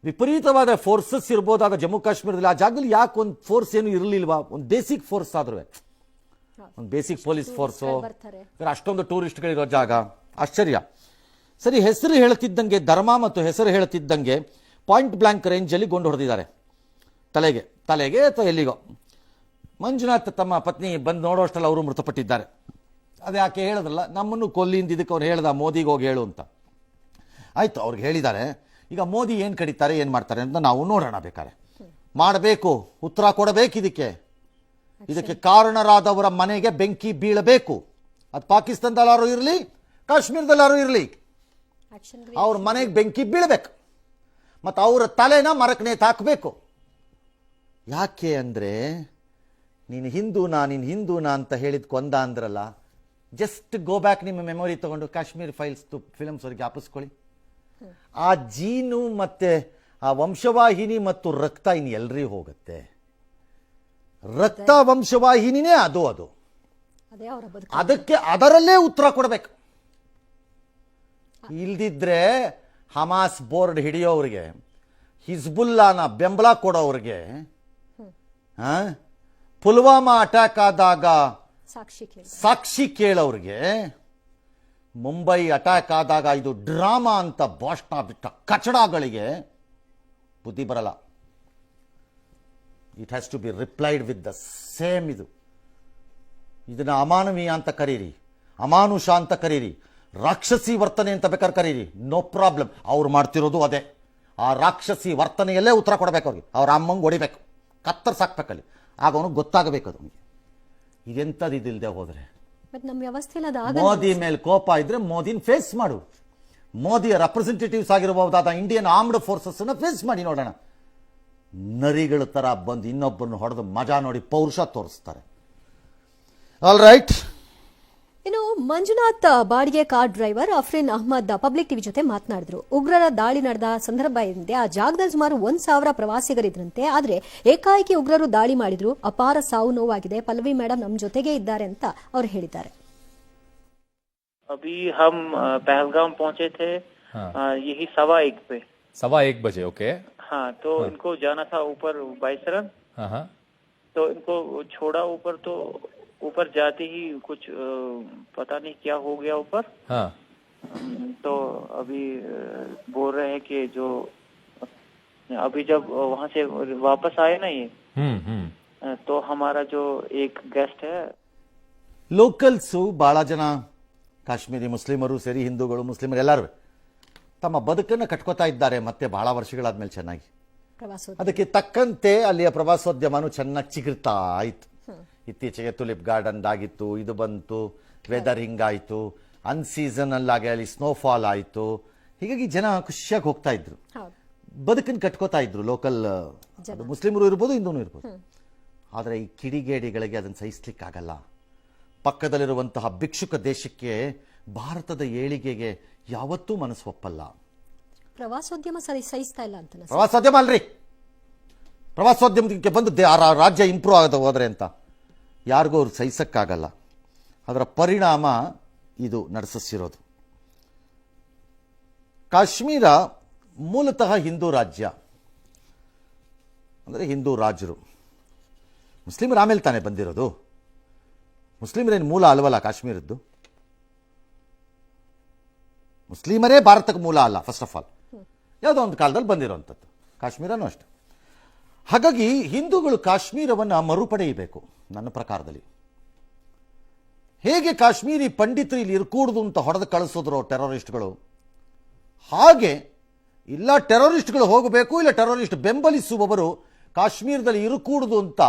ವಿಪರೀತವಾದ ಫೋರ್ಸಸ್ ಇರ್ಬೋದಾದ ಜಮ್ಮು ಕಾಶ್ಮೀರದಲ್ಲಿ ಆ ಜಾಗದಲ್ಲಿ ಯಾಕೆ ಒಂದು ಫೋರ್ಸ್ ಏನು ಇರಲಿಲ್ವಾ? ಒಂದು ಬೇಸಿಕ್ ಫೋರ್ಸ್ ಆದ್ರೂ ಒಂದು ಬೇಸಿಕ್ ಪೊಲೀಸ್ ಫೋರ್ಸು ಅಷ್ಟೊಂದು ಟೂರಿಸ್ಟ್ಗಳಿರೋ ಜಾಗ. ಆಶ್ಚರ್ಯ. ಸರಿ ಹೆಸರು ಹೇಳ್ತಿದ್ದಂಗೆ ಧರ್ಮ ಮತ್ತು ಹೆಸರು ಹೇಳ್ತಿದ್ದಂಗೆ ಪಾಯಿಂಟ್ ಬ್ಲಾಂಕ್ ರೇಂಜಲ್ಲಿ ಗೊಂಡು ಹೊಡೆದಿದ್ದಾರೆ. ತಲೆಗೆ. ತಲೆಗೆ ಅಥವಾ ಎಲ್ಲಿಗೋ. ಮಂಜುನಾಥ್ ತಮ್ಮ ಪತ್ನಿ ಬಂದು ನೋಡೋಷ್ಟರಲ್ಲಿ ಅವರು ಮೃತಪಟ್ಟಿದ್ದಾರೆ. ಅದು ಯಾಕೆ ಹೇಳಿದ್ರಲ್ಲ ನಮ್ಮನ್ನು ಕೊಲ್ಲಿಂದ ಇದಕ್ಕೆ ಅವ್ರು ಹೇಳ್ದ ಮೋದಿಗೆ ಹೋಗಿ ಹೇಳು ಅಂತ. ಆಯಿತು ಅವ್ರಿಗೆ ಹೇಳಿದ್ದಾರೆ ಈಗ ಮೋದಿ ಏನು ಕಡಿತಾರೆ ಏನು ಮಾಡ್ತಾರೆ ಅಂತ ನಾವು ನೋಡೋಣ ಬೇಕಾರೆ ಮಾಡಬೇಕು ಉತ್ತರ ಕೊಡಬೇಕು ಇದಕ್ಕೆ. ಇದಕ್ಕೆ ಕಾರಣರಾದವರ ಮನೆಗೆ ಬೆಂಕಿ ಬೀಳಬೇಕು. ಅದು ಪಾಕಿಸ್ತಾನದಲ್ಲಾರು ಇರಲಿ ಕಾಶ್ಮೀರದಲ್ಲಾರು ಇರಲಿ. ಅವ್ರ ಮನೆಗೆ ಬೆಂಕಿ ಬೀಳಬೇಕು. ಮತ್ತು ಅವರ ತಲೆನ ಮರಕ್ಕೆ ನೇತು ಹಾಕಬೇಕು. ಯಾಕೆ ಅಂದರೆ ನೀನು ಹಿಂದೂನಾ ನೀನು ಹಿಂದೂನಾ ಅಂತ ಹೇಳಿದ ಕೊಂದ ಅಂದ್ರಲ್ಲ ಜಸ್ಟ್ ಗೋ ಬ್ಯಾಕ್ ನಿಮ್ಮ ಮೆಮೊರಿ ತಗೊಂಡು ಕಾಶ್ಮೀರ್ ಫೈಲ್ಸ್ ಫಿಲಮ್ಸ್ ಅವ್ರಿಗೆ ಹಾಪಿಸ್ಕೊಳ್ಳಿ. ಆ ಜೀನು ಮತ್ತೆ ಆ ವಂಶವಾಹಿನಿ ಮತ್ತು ರಕ್ತ ಇನ್ನು ಎಲ್ರಿಗೂ ಹೋಗುತ್ತೆ. ರಕ್ತ ವಂಶವಾಹಿನಿನೇ ಅದು ಅದು. ಅದಕ್ಕೆ ಅದರಲ್ಲೇ ಉತ್ತರ ಕೊಡಬೇಕು. ಇಲ್ದಿದ್ರೆ ಹಮಾಸ್ ಬೋರ್ಡ್ ಹಿಡಿಯೋರಿಗೆ ಹಿಜ್ಬುಲ್ಲಾನ ಬೆಂಬಲ ಕೊಡೋರಿಗೆ ಆ, ಪುಲ್ವಾಮಾ ಅಟ್ಯಾಕ್ ಆದಾಗ ಸಾಕ್ಷಿ ಕೇಳಿ. ಸಾಕ್ಷಿ ಕೇಳೋರಿಗೆ ಮುಂಬೈ ಅಟ್ಯಾಕ್ ಆದಾಗ ಇದು ಡ್ರಾಮಾ ಅಂತ ಭಾಷಣ ಬಿಟ್ಟ ಕಚಡಗಳಿಗೆ ಬುದ್ಧಿ ಬರಲ್ಲ. It has to be replied with the same ಇದು. ಇದನ್ನ ಅಮಾನವೀಯ ಅಂತ ಕರೀರಿ. ಅಮಾನುಷ ಅಂತ ಕರೀರಿ. ರಾಕ್ಷಸಿ ವರ್ತನೆ ಅಂತ ಬೇಕಾದ್ರೆ ಕರೀರಿ. ನೋ ಪ್ರಾಬ್ಲಮ್ ಅವ್ರು ಮಾಡ್ತಿರೋದು ಅದೇ. ಆ ರಾಕ್ಷಸಿ ವರ್ತನೆಯಲ್ಲೇ ಉತ್ತರ ಕೊಡಬೇಕು ಅವ್ರಿಗೆ. ಅವ್ರ ಅಮ್ಮಂಗೆ ಹೊಡಿಬೇಕು. ಕತ್ತರ್ಸಾಕ್ಬೇಕಲ್ಲಿ ಆಗ ಅವನಿಗೆ ಗೊತ್ತಾಗಬೇಕು ಅದು ಅವನಿಗೆ. ಇದೆಂಥದ್ದು ಇದಿಲ್ಲದೆ ಹೋದರೆ? ಮೋದಿ ಮೇಲೆ ಕೋಪ ಇದ್ರೆ ಮೋದಿನ ಫೇಸ್ ಮಾಡು. ಮೋದಿಯ ರೆಪ್ರೆಸೆಂಟೇಟಿವ್ಸ್ ಆಗಿರಬಹುದಾದ ಇಂಡಿಯನ್ ಆರ್ಮ್ಡ್ ಫೋರ್ಸಸ್ ಫೇಸ್ ಮಾಡಿ ನೋಡೋಣ. ನರಿಗಳ ತರ ಬಂದು ಇನ್ನೊಬ್ಬರನ್ನು ಹೊಡೆದು ಮಜಾ ನೋಡಿ ಪೌರುಷ ತೋರಿಸ್ತಾರೆ. ಆಲ್ ರೈಟ್ ಇನ್ನು ಮಂಜುನಾಥ್ ಬಾಡಿಗೆ car driver Afreen Ahmed Public TV ಜೊತೆ ಮಾತನಾಡಿದ್ರು ಉಗ್ರರ ದಾಳಿ ನಡೆದ ಸಂದರ್ಭ ಏನಿದೆ ಆ ಜಾಗದಲ್ಲಿ ಸುಮಾರು ಒಂದ್ ಸಾವಿರ ಪ್ರವಾಸಿಗರಿದ್ರಂತೆ ಆದ್ರೆ ಏಕಾಏಕಿ ಉಗ್ರರು ದಾಳಿ ಮಾಡಿದ್ರು ಅಪಾರ ಸಾವು ನೋವಾಗಿದೆ ಪಲ್ಲವಿ ಮೇಡಮ್ ನಮ್ಮ ಜೊತೆಗೆ ಇದ್ದಾರೆ ಅಂತ ಅವ್ರು ಹೇಳಿದ್ದಾರೆ अभी हम अ, पहलगाम पहुंचे थे हाँ। अ, यही सवा एक पे सवा एक बजे ओके हाँ तो इनको जाना था ऊपर बाईसरन हाँ हाँ तो इनको छोड़ा ऊपर तो ऊपर जाते ही कुछ अ, पता नहीं क्या हो गया ऊपर हाँ अम, तो अभी अ, बोल रहे हैं कि जो अभी जब वहां से वापस आए ना ये हम्म हम्म अ, तो हमारा जो एक गेस्ट है ಲೋಕಲ್ಸು ಭಾಳ ಜನ ಕಾಶ್ಮೀರಿ ಮುಸ್ಲಿಮರು ಸೇರಿ ಹಿಂದೂಗಳು ಮುಸ್ಲಿಮರು ಎಲ್ಲರೂ ತಮ್ಮ ಬದುಕನ್ನು ಕಟ್ಕೋತಾ ಇದ್ದಾರೆ ಮತ್ತೆ ಬಹಳ ವರ್ಷಗಳಾದ್ಮೇಲೆ ಚೆನ್ನಾಗಿ ಪ್ರವಾಸೋದ್ಯಮ ಅದಕ್ಕೆ ತಕ್ಕಂತೆ ಅಲ್ಲಿಯ ಪ್ರವಾಸೋದ್ಯಮನೂ ಚೆನ್ನಾಗಿ ಚಿಗುರ್ತಾ ಆಯ್ತು ಇತ್ತೀಚೆಗೆ ತುಲಿಪ್ ಗಾರ್ಡನ್ ಆಗಿತ್ತು ಇದು ಬಂತು ವೆದರ್ ಹಿಂಗಾಯಿತು ಅನ್ ಸೀಸನ್ ಅಲ್ಲಾಗಿ ಅಲ್ಲಿ ಸ್ನೋಫಾಲ್ ಆಯಿತು. ಹೀಗಾಗಿ ಜನ ಖುಷಿಯಾಗಿ ಹೋಗ್ತಾ ಇದ್ರು. ಬದುಕನ್ನು ಕಟ್ಕೋತಾ ಇದ್ರು ಲೋಕಲ್ ಅದು ಮುಸ್ಲಿಮರು ಇರ್ಬೋದು ಹಿಂದೂನು ಇರ್ಬೋದು. ಆದರೆ ಈ ಕಿಡಿಗೇಡಿಗಳಿಗೆ ಅದನ್ನು ಸಹಿಸ್ಲಿಕ್ಕಾಗಲ್ಲ. ಪಕ್ಕದಲ್ಲಿರುವಂತಹ ಭಿಕ್ಷುಕ ದೇಶಕ್ಕೆ ಭಾರತದ ಏಳಿಗೆಗೆ ಯಾವತ್ತೂ ಮನಸ್ಸು ಒಪ್ಪಲ್ಲ. ಪ್ರವಾಸೋದ್ಯಮ ಸರಿ ಸಹಿಸ್ತಾ ಇಲ್ಲ ಅಂತ ಪ್ರವಾಸೋದ್ಯಮ ಅಲ್ರಿ. ಪ್ರವಾಸೋದ್ಯಮಕ್ಕೆ ಬಂದು ರಾಜ್ಯ ಇಂಪ್ರೂವ್ ಆಗದ ಹೋದ್ರೆ ಅಂತ. ಯಾರಿಗೂ ಅವ್ರು ಸಹಿಸೋಕ್ಕಾಗಲ್ಲ. ಅದರ ಪರಿಣಾಮ ಇದು ನಡೆಸಿರೋದು ಕಾಶ್ಮೀರ ಮೂಲತಃ ಹಿಂದೂ ರಾಜ್ಯ. ಅಂದರೆ ಹಿಂದೂ ರಾಜರು. ಮುಸ್ಲಿಮರು ಆಮೇಲೆ ತಾನೇ ಬಂದಿರೋದು. ಮುಸ್ಲಿಮರೇನು ಮೂಲ ಅಲ್ವಲ್ಲ ಕಾಶ್ಮೀರದ್ದು? ಮುಸ್ಲಿಮರೇ ಭಾರತಕ್ಕೆ ಮೂಲ ಅಲ್ಲ ಫಸ್ಟ್ ಆಫ್ ಆಲ್ ಯಾವುದೋ ಒಂದು ಕಾಲದಲ್ಲಿ ಬಂದಿರೋವಂಥದ್ದು ಕಾಶ್ಮೀರನೂ ಅಷ್ಟೆ. ಹಾಗಾಗಿ ಹಿಂದೂಗಳು ಕಾಶ್ಮೀರವನ್ನು ಮರುಪಡೆಯಬೇಕು. ನನ್ನ ಪ್ರಕಾರದಲ್ಲಿ. ಹೇಗೆ ಕಾಶ್ಮೀರಿ ಪಂಡಿತರು ಇಲ್ಲಿ ಇರ್ಕೂಡ್ದು ಅಂತ ಹೊಡೆದು ಕಳಿಸಿದ್ರು ಟೆರರಿಸ್ಟ್ಗಳು? ಹಾಗೆ ಇಲ್ಲ ಟೆರರಿಸ್ಟ್ಗಳು ಹೋಗಬೇಕು ಇಲ್ಲ ಟೆರರಿಸ್ಟ್ ಬೆಂಬಲಿಸುವವರು ಕಾಶ್ಮೀರದಲ್ಲಿ ಇರುಕೂಡುದು ಅಂತ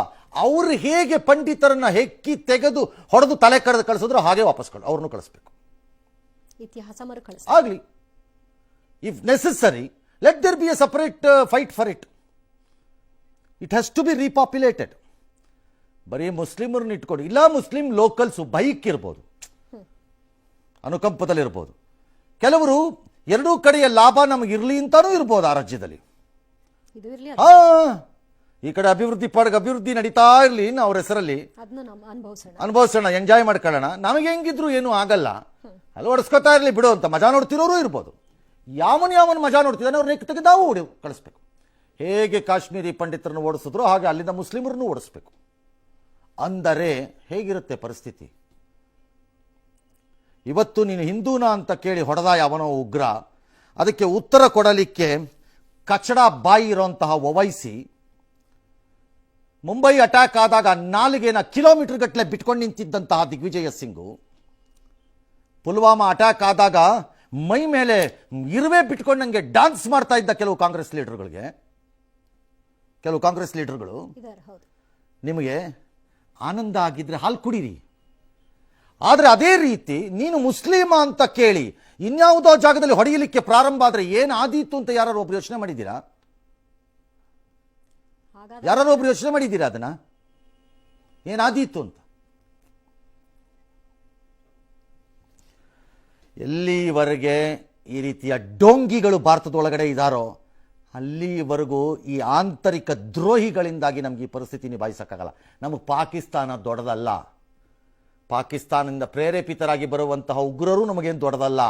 ಅವರು ಹೇಗೆ ಪಂಡಿತರನ್ನ ಹೆಕ್ಕಿ ತೆಗೆದು ಹೊಡೆದು ತಲೆ ಕರೆದು ಕಳಿಸಿದ್ರು ಹಾಗೆ ವಾಪಸ್ ಕಳ ಅವ್ರನ್ನು ಕಳಿಸ್ಬೇಕು. ಇತಿಹಾಸ ಆಗಲಿ. If necessary let there be a separate fight for it it has to be repopulated ಬರೀ ಮುಸ್ಲಿಮರನ್ನ ಇಟ್ಕೊಂಡು ಇಲ್ಲ ಮುಸ್ಲಿಂ ಲೋಕಲ್ಸು ಬೈಕ್ ಇರ್ಬೋದು ಅನುಕಂಪದಲ್ಲಿರ್ಬೋದು. ಕೆಲವರು ಎರಡೂ ಕಡೆಯ ಲಾಭ ನಮಗೆ ಇರಲಿ ಅಂತಾನೂ ಇರ್ಬೋದು ಆ ರಾಜ್ಯದಲ್ಲಿ. ಹಾ ಈ ಕಡೆ ಅಭಿವೃದ್ಧಿ ಪಡೆಗೆ ಅಭಿವೃದ್ಧಿ ನಡೀತಾ ಇರಲಿ ಅವ್ರ ಹೆಸರಲ್ಲಿ. ಅನುಭವಿಸೋಣ. ಎಂಜಾಯ್ ಮಾಡ್ಕೊಳ್ಳೋಣ. ನಮಗೆ ಹೆಂಗಿದ್ರು ಏನು ಆಗಲ್ಲ. ಅಲ್ಲಿ ಹೊಡೆಸ್ಕೊತಾ ಇರಲಿ ಬಿಡು ಅಂತ ಮಜಾ ನೋಡ್ತಿರೋರು ಇರ್ಬೋದು. ಯಾವನ್ ಯಾವನ್ ಮಜಾ ನೋಡ್ತಿದ್ದಾನೆ ಅವ್ರ ನೆಕ್ ತೆಗೆದು ನಾವು ಓಡಿ ಕಳಿಸ್ಬೇಕು. ಹೇಗೆ ಕಾಶ್ಮೀರಿ ಪಂಡಿತರನ್ನು ಓಡಿಸಿದ್ರು ಹಾಗೆ ಅಲ್ಲಿಂದ ಮುಸ್ಲಿಮರನ್ನು ಓಡಿಸ್ಬೇಕು. ಅಂದರೆ ಹೇಗಿರುತ್ತೆ ಪರಿಸ್ಥಿತಿ? ಇವತ್ತು ನೀನು ಹಿಂದೂನ ಅಂತ ಕೇಳಿ ಹೊಡೆದ ಯಾವನೋ ಉಗ್ರ ಅದಕ್ಕೆ ಉತ್ತರ ಕೊಡಲಿಕ್ಕೆ ಕಚಡ ಬಾಯಿ ಇರೋಂತಹ ಒವೈಸಿ ಮುಂಬೈ ಅಟ್ಯಾಕ್ ಆದಾಗ ನಾಲಿಗೆನ ಕಿಲೋಮೀಟರ್ ಗಟ್ಟಲೆ ಬಿಟ್ಕೊಂಡು ನಿಂತಿದ್ದಂತಹ ದಿಗ್ವಿಜಯ ಸಿಂಗು. ಪುಲ್ವಾಮಾ ಅಟ್ಯಾಕ್ ಆದಾಗ ಮೈ ಮೇಲೆ ಇರುವೆ ಬಿಟ್ಕೊಂಡಂಗೆ ಡ್ಯಾನ್ಸ್ ಮಾಡ್ತಾ ಇದ್ದ ಕೆಲವು ಕಾಂಗ್ರೆಸ್ ಲೀಡರ್ಗಳಿಗೆ. ಕೆಲವು ಕಾಂಗ್ರೆಸ್ ಲೀಡರ್ಗಳು. ನಿಮಗೆ ಆನಂದ ಆಗಿದ್ರೆ ಹಾಲು ಕುಡೀರಿ. ಆದರೆ ಅದೇ ರೀತಿ ನೀನು ಮುಸ್ಲಿಮ ಅಂತ ಕೇಳಿ ಇನ್ಯಾವುದೋ ಜಾಗದಲ್ಲಿ ಹೊಡೆಯಲಿಕ್ಕೆ ಪ್ರಾರಂಭ ಆದರೆ ಏನು ಆದೀತು ಅಂತ ಯಾರು ಒಬ್ರು ಯೋಚನೆ ಮಾಡಿದ್ದೀರಾ? ಯಾರೋ ಒಬ್ರು ಯೋಚನೆ ಮಾಡಿದ್ದೀರಾ ಅದನ್ನ? ಏನಾದೀತು ಅಂತ? ಎಲ್ಲಿವರೆಗೆ ಈ ರೀತಿಯ ಡೋಂಗಿಗಳು ಭಾರತದೊಳಗಡೆ ಇದ್ದಾರೋ ಅಲ್ಲಿವರೆಗೂ ಈ ಆಂತರಿಕ ದ್ರೋಹಿಗಳಿಂದಾಗಿ ನಮಗೆ ಈ ಪರಿಸ್ಥಿತಿ ನಿಭಾಯಿಸೋಕ್ಕಾಗಲ್ಲ. ನಮಗೆ ಪಾಕಿಸ್ತಾನ ದೊಡ್ಡದಲ್ಲ. ಪಾಕಿಸ್ತಾನದಿಂದ ಪ್ರೇರೇಪಿತರಾಗಿ ಬರುವಂತಹ ಉಗ್ರರು ನಮಗೇನು ದೊಡ್ಡದಲ್ಲ.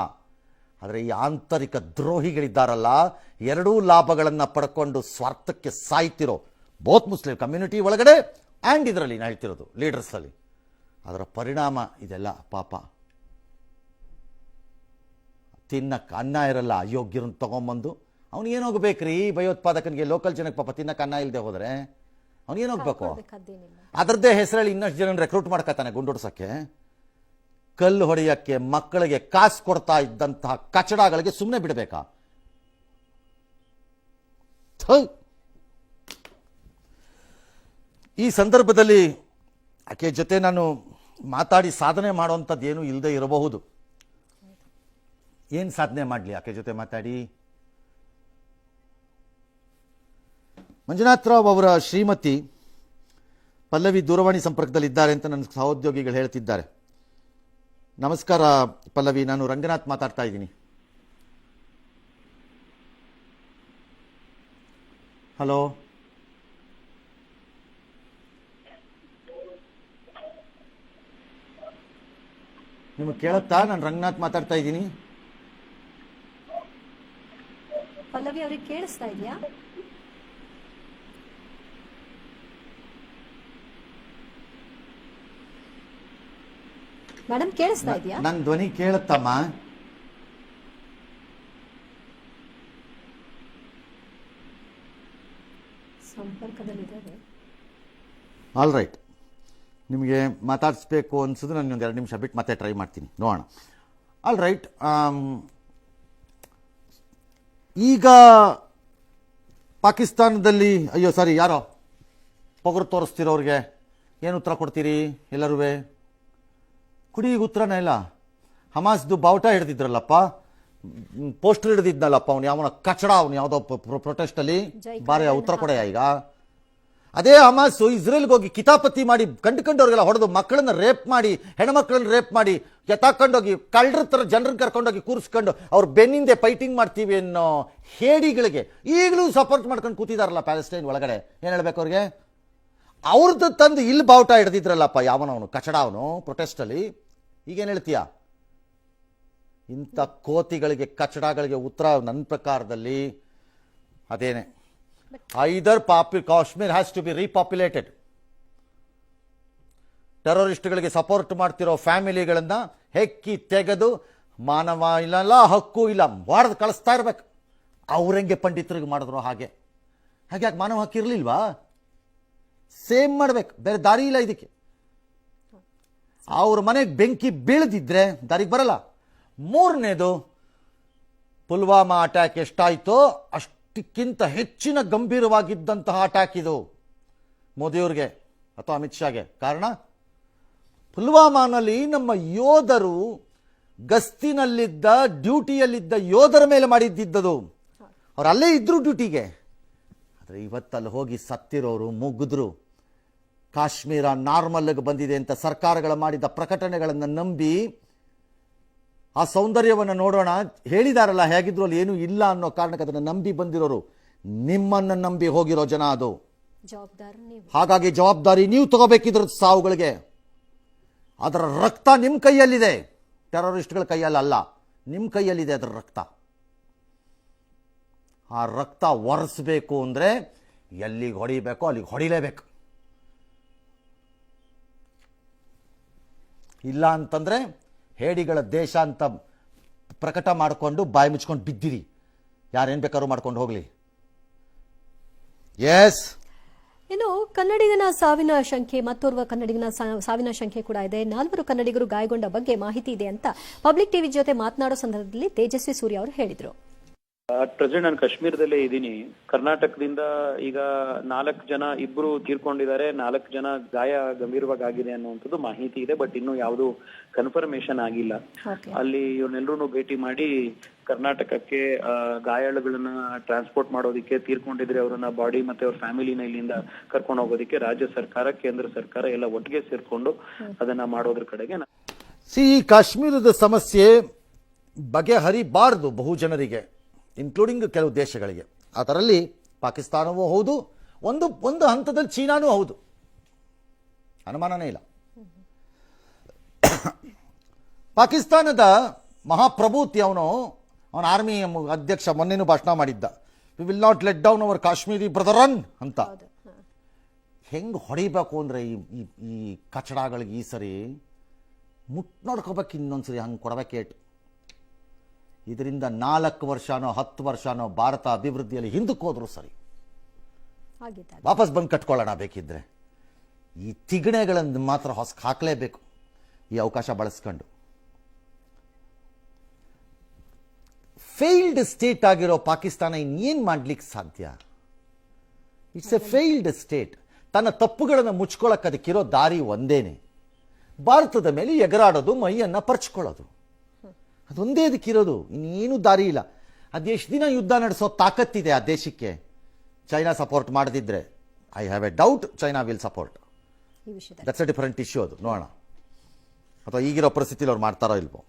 ಆದರೆ ಈ ಆಂತರಿಕ ದ್ರೋಹಿಗಳಿದ್ದಾರಲ್ಲ, ಎರಡೂ ಲಾಭಗಳನ್ನು ಪಡ್ಕೊಂಡು ಸ್ವಾರ್ಥಕ್ಕೆ ಸಾಯ್ತಿರೋ ಬೋತ್ ಮುಸ್ಲಿಂ ಕಮ್ಯುನಿಟಿ ಒಳಗಡೆ ಆ್ಯಂಡ್ ಇದರಲ್ಲಿ ನಾನು ಹೇಳ್ತಿರೋದು ಲೀಡರ್ಸಲ್ಲಿ ಅದರ ಪರಿಣಾಮ ಇದೆಲ್ಲ ಪಾಪ. ತಿನ್ನಕ್ಕೆ ಅನ್ನ ಇರಲ್ಲ, ಅಯೋಗ್ಯರನ್ನು ತೊಗೊಂಬಂದು ಅವ್ನಿಗೇನು ಹೋಗ್ಬೇಕ್ರಿ ಭಯೋತ್ಪಾದಕನಿಗೆ ಲೋಕಲ್ ಜನಕ್ಕೆ ಪಾಪ ತಿನ್ನಕ್ಕೆ ಅನ್ನ ಇಲ್ಲದೆ ಹೋದರೆ? ಅವ್ನಿಗೇನು ಹೋಗ್ಬೇಕು ಅದರದ್ದೇ ಹೆಸರಲ್ಲಿ ಇನ್ನಷ್ಟು ಜನ ರೆಕ್ರೂಟ್ ಮಾಡ್ಕೊತಾನೆ ಗುಂಡೊಡ್ಸಕ್ಕೆ. ಕಲ್ಲು ಹೊಡೆಯಕ್ಕೆ ಮಕ್ಕಳಿಗೆ ಕಾಸು ಕೊಡ್ತಾ ಇದ್ದಂತಹ ಕಚಡಗಳಿಗೆ ಸುಮ್ಮನೆ ಬಿಡಬೇಕಾ. ಈ ಸಂದರ್ಭದಲ್ಲಿ ಆಕೆ ಜೊತೆ ನಾನು ಮಾತಾಡಿ ಸಾಧನೆ ಮಾಡುವಂಥದ್ದು ಏನೂ ಇಲ್ಲದೆ ಇರಬಹುದು. ಏನು ಸಾಧನೆ ಮಾಡಲಿ ಆಕೆ ಜೊತೆ ಮಾತಾಡಿ? ಮಂಜುನಾಥ್ ರಾವ್ ಅವರ ಶ್ರೀಮತಿ ಪಲ್ಲವಿ ದೂರವಾಣಿ ಸಂಪರ್ಕದಲ್ಲಿದ್ದಾರೆ ಅಂತ ನನ್ನ ಸಹೋದ್ಯೋಗಿಗಳು ಹೇಳ್ತಿದ್ದಾರೆ. ನಮಸ್ಕಾರ ಪಲ್ಲವಿ, ನಾನು ರಂಗನಾಥ್ ಮಾತಾಡ್ತಾ ಇದ್ದೀನಿ. ಹಲೋ? ನಿಮಗೆ ಕೇಳುತ್ತಾ? ನಾನು ರಂಗನಾಥ್ ಮಾತಾಡ್ತಾ ಇದ್ದೀನಿ. ಪಲ್ಲವಿ ಅವರಿಗೆ ಕೇಳಿಸ್ತಾ ಇದೆಯಾ? ಮೇಡಮ್ ಕೇಳಿಸ್ತಾ ಇದೆಯಾ? ನನ್ನ ಧ್ವನಿ ಕೇಳುತ್ತಮ್ಮ. ಸಂಪರ್ಕದಲ್ಲಿದ್ದಾರೆ. ಆಲ್ ರೈಟ್ ನಿಮಗೆ ಮಾತಾಡಿಸ್ಬೇಕು ಅನ್ಸಿದ್ರೆ ನಾನು ಒಂದು ಎರಡು ನಿಮಿಷ ಬಿಟ್ಟು ಮತ್ತೆ ಟ್ರೈ ಮಾಡ್ತೀನಿ. ನೋಡೋಣ. ಆಲ್ ರೈಟ್ ಈಗ ಪಾಕಿಸ್ತಾನದಲ್ಲಿ ಅಯ್ಯೋ ಸಾರಿ ಯಾರೋ ಪೊಗರು ತೋರಿಸ್ತಿರೋರಿಗೆ ಏನು ಉತ್ತರ ಕೊಡ್ತೀರಿ ಎಲ್ಲರೂ ಕುಡಿಗೆ ಉತ್ತರನೇ ಇಲ್ಲ. ಹಮಾಸ್ದು ಬಾವುಟ ಹಿಡ್ದಿದ್ರಲ್ಲಪ್ಪ. ಪೋಸ್ಟರ್ ಹಿಡ್ದಿದ್ನಲ್ಲಪ್ಪ ಅವ್ನು ಯಾವನ ಕಚಡ ಅವ್ನು ಯಾವುದೋ ಪ್ರೊಟೆಸ್ಟಲ್ಲಿ. ಅಲ್ಲಿ ಬಾರಿ ಉತ್ತರ ಕೊಡೆಯ ಈಗ. ಅದೇ ಹಮಾಸು ಇಸ್ರೇಲ್ಗೆ ಹೋಗಿ ಕಿತಾಪತಿ ಮಾಡಿ ಕಂಡು ಕಂಡವ್ರಿಗೆಲ್ಲ ಹೊಡೆದು ಮಕ್ಕಳನ್ನ ರೇಪ್ ಮಾಡಿ ಹೆಣ್ಮಕ್ಳನ್ನ ರೇಪ್ ಮಾಡಿ ಎತ್ತಾಕೊಂಡೋಗಿ ಕಳ್ಳರ ಥರ ಜನರನ್ನ ಕರ್ಕೊಂಡೋಗಿ ಕೂರಿಸ್ಕೊಂಡು ಅವ್ರ ಬೆನ್ನಿಂದೆ ಫೈಟಿಂಗ್ ಮಾಡ್ತೀವಿ ಅನ್ನೋ ಹೇಡಿಗಳಿಗೆ ಈಗಲೂ ಸಪೋರ್ಟ್ ಮಾಡ್ಕೊಂಡು ಕೂತಿದಾರಲ್ಲ ಪ್ಯಾಲೆಸ್ಟೈನ್ ಒಳಗಡೆ. ಏನು ಹೇಳ್ಬೇಕು ಅವ್ರಿಗೆ? ಅವ್ರದ್ದು ತಂದು ಇಲ್ಲಿ ಬಾವುಟ ಹಿಡ್ದಿದ್ರಲ್ಲಪ್ಪ ಯಾವನವನು ಕಚಡ ಅವನು ಪ್ರೊಟೆಸ್ಟಲ್ಲಿ. ಈಗೇನು ಹೇಳ್ತೀಯಾ? ಇಂಥ ಕೋತಿಗಳಿಗೆ, ಕಚಡಗಳಿಗೆ ಉತ್ತರ ನನ್ನ ಪ್ರಕಾರದಲ್ಲಿ ಅದೇನೆ. ಐದರ್ ಪಾಪಿ Kashmir has to be repopulated ಟೆರೋರಿಸ್ಟ್ಗಳಿಗೆ support ಮಾಡ್ತಿರೋ ಫ್ಯಾಮಿಲಿಗಳನ್ನು ಹೆಕ್ಕಿ ತೆಗೆದು ಮಾನವ ಇಲ್ಲ ಹಕ್ಕು ಇಲ್ಲ ಬಾರದು ಕಳಿಸ್ತಾ ಇರ್ಬೇಕು. ಅವ್ರಂಗೆ ಪಂಡಿತರಿಗೆ ಮಾಡಿದ್ರು ಹಾಗೆ. ಹಾಗೆ ಯಾಕೆ ಮಾನವ ಹಕ್ಕು ಇರಲಿಲ್ವಾ? ಸೇಮ್ ಮಾಡ್ಬೇಕು. ಬೇರೆ ದಾರಿ ಇಲ್ಲ ಇದಕ್ಕೆ. ಅವ್ರ ಮನೆಗೆ ಬೆಂಕಿ ಬೀಳದಿದ್ರೆ ದಾರಿಗೆ ಬರಲ್ಲ. ಮೂರನೇದು, ಪುಲ್ವಾಮಾ ಅಟ್ಯಾಕ್ ಎಷ್ಟಾಯಿತೋ ಅಷ್ಟಕ್ಕಿಂತ ಹೆಚ್ಚಿನ ಗಂಭೀರವಾಗಿದ್ದಂತಹ ಅಟ್ಯಾಕ್ ಇದು. ಮೋದಿಯವ್ರಿಗೆ ಅಥವಾ ಅಮಿತ್ ಶಾಗೆ. ಕಾರಣ, ಪುಲ್ವಾಮಾನಲ್ಲಿ ನಮ್ಮ ಯೋಧರು ಗಸ್ತಿನಲ್ಲಿದ್ದ, ಡ್ಯೂಟಿಯಲ್ಲಿದ್ದ ಯೋಧರ ಮೇಲೆ ಮಾಡಿದ್ದಿದ್ದದು. ಅವ್ರು ಅಲ್ಲೇ ಇದ್ರು ಡ್ಯೂಟಿಗೆ. ಆದರೆ ಇವತ್ತಲ್ಲಿ ಹೋಗಿ ಸತ್ತಿರೋರು, ಮುಗಿದ್ರು. ಕಾಶ್ಮೀರ ನಾರ್ಮಲ್ಗೆ ಬಂದಿದೆ ಅಂತ ಸರ್ಕಾರಗಳು ಮಾಡಿದ ಪ್ರಕಟಣೆಗಳನ್ನು ನಂಬಿ ಆ ಸೌಂದರ್ಯವನ್ನು ನೋಡೋಣ. ಹೇಳಿದಾರಲ್ಲ ಹೇಗಿದ್ರು ಅಲ್ಲಿ ಏನೂ ಇಲ್ಲ ಅನ್ನೋ ಕಾರಣಕ್ಕೆ ಅದನ್ನು ನಂಬಿ ಬಂದಿರೋರು. ನಿಮ್ಮನ್ನು ನಂಬಿ ಹೋಗಿರೋ ಜನ ಅದು. ಜವಾಬ್ದಾರ ನೀವು. ಹಾಗಾಗಿ ಜವಾಬ್ದಾರಿ ನೀವು ತಗೋಬೇಕಿದ್ರ ಸಾವುಗಳಿಗೆ. ಅದರ ರಕ್ತ ನಿಮ್ಮ ಕೈಯಲ್ಲಿದೆ. ಟೆರರಿಸ್ಟ್ಗಳ ಕೈಯಲ್ಲ ನಿಮ್ಮ ಕೈಯಲ್ಲಿದೆ ಅದರ ರಕ್ತ. ಆ ರಕ್ತ ಒರೆಸ್ಬೇಕು ಅಂದರೆ ಎಲ್ಲಿಗೆ ಹೊಡಿಬೇಕೋ ಅಲ್ಲಿಗೆ ಹೊಡಿಲೇಬೇಕು. ಇಲ್ಲ ಅಂತಂದರೆ ಹೇಡಿಗಳ ದೇಶ ಅಂತ ಪ್ರಕಟ ಮಾಡಿಕೊಂಡು ಬಾಯಿ ಮುಚ್ಕೊಂಡು ಬಿದ್ದಿರಿ. ಯಾರೇನು ಬೇಕಾದ್ರೂ ಮಾಡ್ಕೊಂಡು ಹೋಗಲಿ. ಎಸ್ ಇನ್ನು ಕನ್ನಡಿಗನ ಸಾವಿನ ಶಂಕೆ, ಮತ್ತೋರ್ವ ಕನ್ನಡಿಗನ ಸಾವಿನ ಶಂಕೆ ಕೂಡ ಇದೆ. ನಾಲ್ವರು ಕನ್ನಡಿಗರು ಗಾಯಗೊಂಡ ಬಗ್ಗೆ ಮಾಹಿತಿ ಇದೆ ಅಂತ ಪಬ್ಲಿಕ್ ಟಿವಿ ಜೊತೆ ಮಾತನಾಡೋ ಸಂದರ್ಭದಲ್ಲಿ ತೇಜಸ್ವಿ ಸೂರ್ಯ ಅವರು ಹೇಳಿದ್ರು. ಅಟ್ ಪ್ರೆಸೆಂಟ್ ನಾನು ಕಾಶ್ಮೀರದಲ್ಲೇ ಇದ್ದೀನಿ. ಕರ್ನಾಟಕದಿಂದ ಈಗ ನಾಲ್ಕು ಜನ ಇಬ್ರು ತೀರ್ಕೊಂಡಿದ್ದಾರೆ. ನಾಲ್ಕು ಜನ ಗಾಯ ಗಂಭೀರವಾಗಿ ಆಗಿದೆ ಅನ್ನುವಂಥದ್ದು ಮಾಹಿತಿ ಇದೆ ಬಟ್ ಇನ್ನೂ ಯಾವುದು ಕನ್ಫರ್ಮೇಶನ್ ಆಗಿಲ್ಲ. ಅಲ್ಲಿ ಇವ್ರನ್ನೆಲ್ಲರೂ ಭೇಟಿ ಮಾಡಿ ಕರ್ನಾಟಕಕ್ಕೆ ಗಾಯಾಳುಗಳನ್ನ ಟ್ರಾನ್ಸ್ಪೋರ್ಟ್ ಮಾಡೋದಕ್ಕೆ ತೀರ್ಕೊಂಡಿದ್ರೆ ಅವರನ್ನ ಬಾಡಿ ಮತ್ತೆ ಅವ್ರ ಫ್ಯಾಮಿಲಿನ ಇಲ್ಲಿಂದ ಕರ್ಕೊಂಡು ಹೋಗೋದಕ್ಕೆ ರಾಜ್ಯ ಸರ್ಕಾರ ಕೇಂದ್ರ ಸರ್ಕಾರ ಎಲ್ಲ ಒಟ್ಟಿಗೆ ಸೇರ್ಕೊಂಡು ಅದನ್ನ ಮಾಡೋದ್ರ ಕಡೆಗೆ ಸಿ ಕಾಶ್ಮೀರದ ಸಮಸ್ಯೆ ಬಗೆಹರಿಬಾರದು ಬಹುಜನರಿಗೆ. ಇನ್ಕ್ಲೂಡಿಂಗ್ ಕೆಲವು ದೇಶಗಳಿಗೆ. ಅದರಲ್ಲಿ ಪಾಕಿಸ್ತಾನವೂ ಹೌದು ಒಂದು ಒಂದು ಹಂತದಲ್ಲಿ ಚೀನಾನೂ ಹೌದು. ಅನುಮಾನನೇ ಇಲ್ಲ. ಪಾಕಿಸ್ತಾನದ ಮಹಾಪ್ರಭೂತಿ ಅವನು ಅವನ ಆರ್ಮಿ ಅಧ್ಯಕ್ಷ ಮೊನ್ನೆನೂ ಭಾಷಣ ಮಾಡಿದ್ದ. We will not let down our Kashmiri brethren ಅಂತ. ಹೆಂಗೆ ಹೊಡಿಬೇಕು ಅಂದರೆ ಈ ಈ ಈ ಕಚಡಗಳಿಗೆ ಈ ಸರಿ ಮುಟ್ ನೋಡ್ಕೋಬೇಕು ಇನ್ನೊಂದ್ಸರಿ ಹಂಗೆ ಕೊಡಬೇಕೇಟ್ ಇದರಿಂದ ನಾಲ್ಕು ವರ್ಷನೋ ಹತ್ತು ವರ್ಷನೋ ಭಾರತ ಅಭಿವೃದ್ಧಿಯಲ್ಲಿ ಹಿಂದಕ್ಕೆ ಹೋದರೂ ಸರಿ. ವಾಪಸ್ ಬಂದು ಕಟ್ಕೊಳ್ಳೋಣ ಬೇಕಿದ್ರೆ. ಈ ತಿಗಣೆಗಳನ್ನು ಮಾತ್ರ ಹೊಸ ಹಾಕಲೇಬೇಕು ಈ ಅವಕಾಶ ಬಳಸ್ಕೊಂಡು. ಫೇಲ್ಡ್ ಸ್ಟೇಟ್ ಆಗಿರೋ ಪಾಕಿಸ್ತಾನ ಇನ್ನೇನು ಮಾಡ್ಲಿಕ್ಕೆ ಸಾಧ್ಯ? ಇಟ್ಸ್ ಎ ಫೇಲ್ಡ್ ಸ್ಟೇಟ್ ತನ್ನ ತಪ್ಪುಗಳನ್ನು ಮುಚ್ಕೊಳ್ಳೋಕೆ ಅದಕ್ಕಿರೋ ದಾರಿ ಒಂದೇನೆ. ಭಾರತದ ಮೇಲೆ ಎಗರಾಡೋದು ಮೈಯನ್ನು ಪರ್ಚ್ಕೊಳ್ಳೋದು. ಅದೊಂದೇ ಅದಕ್ಕಿರೋದು ಇನ್ನೇನು ದಾರಿ ಇಲ್ಲ. ಆ ದೇಶ ದಿನ ಯುದ್ಧ ನಡೆಸೋ ತಾಕತ್ತಿದೆ ಆ ದೇಶಕ್ಕೆ. ಚೈನಾ ಸಪೋರ್ಟ್ ಮಾಡದಿದ್ರೆ I have a doubt China will support that's a different issue ಅದು. ನೋಡೋಣ. ಅಥವಾ ಈಗಿರೋ ಪರಿಸ್ಥಿತಿಲಿ ಅವ್ರು ಮಾಡ್ತಾರೋ ಇಲ್ವೋ?